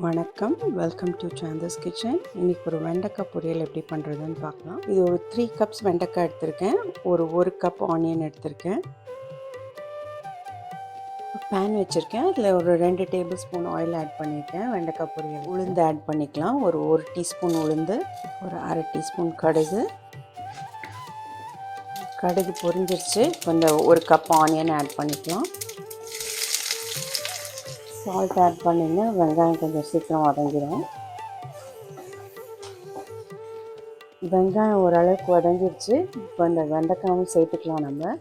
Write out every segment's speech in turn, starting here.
வணக்கம். Welcome to சாந்தஸ் kitchen இன்னைக்கு ஒரு வெண்டைக்காய் பொரியல் எப்படி பண்ணுறதுன்னு பார்க்கலாம். இது ஒரு த்ரீ கப்ஸ் வெண்டைக்காய் எடுத்திருக்கேன். ஒரு ஒரு கப் ஆனியன் எடுத்திருக்கேன். பேன் வச்சுருக்கேன். அதில் ஒரு ரெண்டு டேபிள் ஸ்பூன் ஆயில் ஆட் பண்ணியிருக்கேன் வெண்டைக்காய் பொரியல் உளுந்து ஆட் பண்ணிக்கலாம். ஒரு ஒரு டீஸ்பூன் உளுந்து ஒரு அரை டீஸ்பூன் கடுகு. கடுகு பொரிஞ்சிருச்சு. கொஞ்சம் ஒரு கப் ஆனியன் ஆட் பண்ணிக்கலாம். சால்ட் ஆட் பண்ணிங்கன்னா வெங்காயம் கொஞ்சம் சீக்கிரம் வதங்கிடும் வெங்காயம் ஓரளவுக்கு வதங்கிருச்சு. இப்போ இந்த வெண்டைக்காயும் சேர்த்துக்கலாம் நம்ம.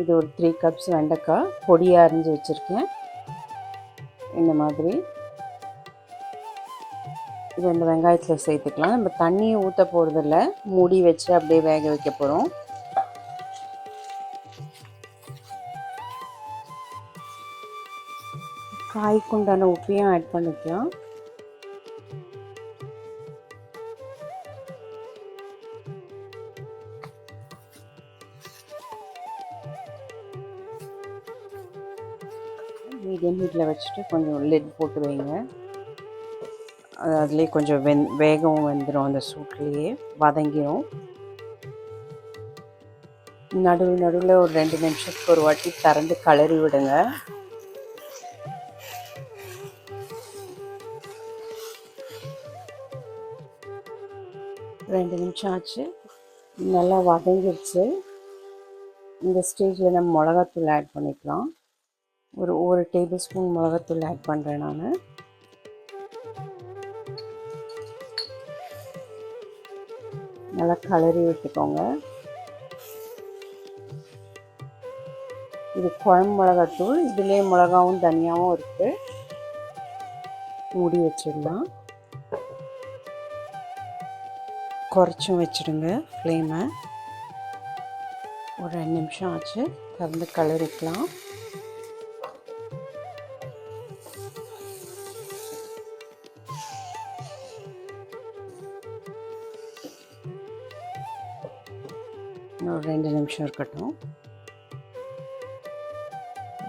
இது ஒரு த்ரீ கப்ஸ் வெண்டைக்காய் பொடியாக அரிஞ்சு வச்சுருக்கேன். இந்த மாதிரி. இது இந்த வெங்காயத்தில் சேர்த்துக்கலாம். நம்ம தண்ணியை ஊற்ற போகிறதில்ல மூடி வச்சு அப்படியே வேக வைக்க போகிறோம் காய்க்குண்டான உப்பையும் ஆட் பண்ணிக்கலாம். மீடியம் ஹீட்டில் வச்சுட்டு கொஞ்சம் லெட் போட்டு வைங்க. அது அதுலேயே கொஞ்சம் வெந் வேகவும் வந்துடும் அந்த சூட்லேயே. வதங்கிடும் நடுவு நடுவில் ஒரு ரெண்டு நிமிஷத்துக்கு ஒரு வாட்டி திறந்து கிளறி விடுங்க. ரெண்டு நிமிஷம் ஆச்சு. நல்லா வதங்கிடுச்சு இந்த ஸ்டேஜில் நம்ம மிளகாத்தூள் ஆட் பண்ணிக்கலாம். ஒரு ஒரு டேபிள் ஸ்பூன் மிளகாத்தூள் ஆட் பண்ணுறேன் நான். நல்லா கலரி விட்டுக்கோங்க. இது குழம்பு மிளகாத்தூள் இதுலேயே மிளகாவும் தனியாகவும் இருக்குது மூடி வச்சிடலாம். குறைச்சும் வச்சுடுங்க ஃப்ளேமை. ஒரு ரெண்டு நிமிஷம் ஆச்சு திறந்து கலரிக்கலாம். ஒரு ரெண்டு நிமிஷம் இருக்கட்டும்.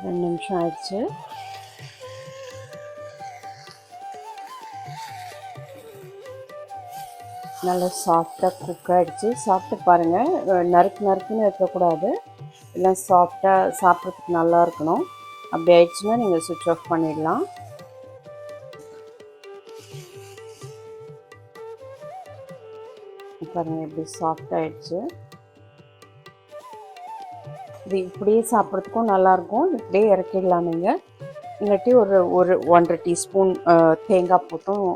ரெண்டு நிமிஷம் ஆயிடுச்சு. நல்லா சாஃப்டாக குக் ஆகிடுச்சு சாப்பிட்டு பாருங்கள் நறுக்கு நறுக்குன்னு இருக்கக்கூடாது. எல்லாம் சாஃப்டாக சாப்பிட்றதுக்கு நல்லா இருக்கணும். அப்படி ஆயிடுச்சுன்னா நீங்கள் சுவிட்ச் ஆஃப் பண்ணிடலாம். பாருங்கள் எப்படி சாஃப்டாகிடுச்சு இது இப்படியே சாப்பிட்றதுக்கும் நல்லாயிருக்கும் இப்படியே இறக்கிடலாம் நீங்கள் இல்லாட்டி ஒரு ஒரு ஒன்றரை டீஸ்பூன் தேங்காய் போட்டும்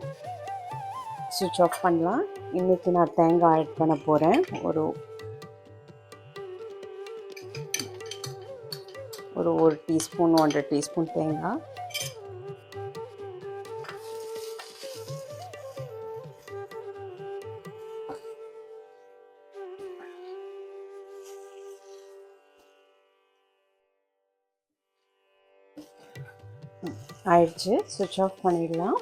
சுவிட்ச் ஆஃப் பண்ணலாம். இன்றைக்கி நான் தேங்காய் ஆட் பண்ண போகிறேன் ஒரு ஒரு ஒரு டீஸ்பூன் ஒன்றரை டீஸ்பூன் தேங்காய். ஆயிடுச்சு. சுவிட்ச் ஆஃப் பண்ணிடலாம்.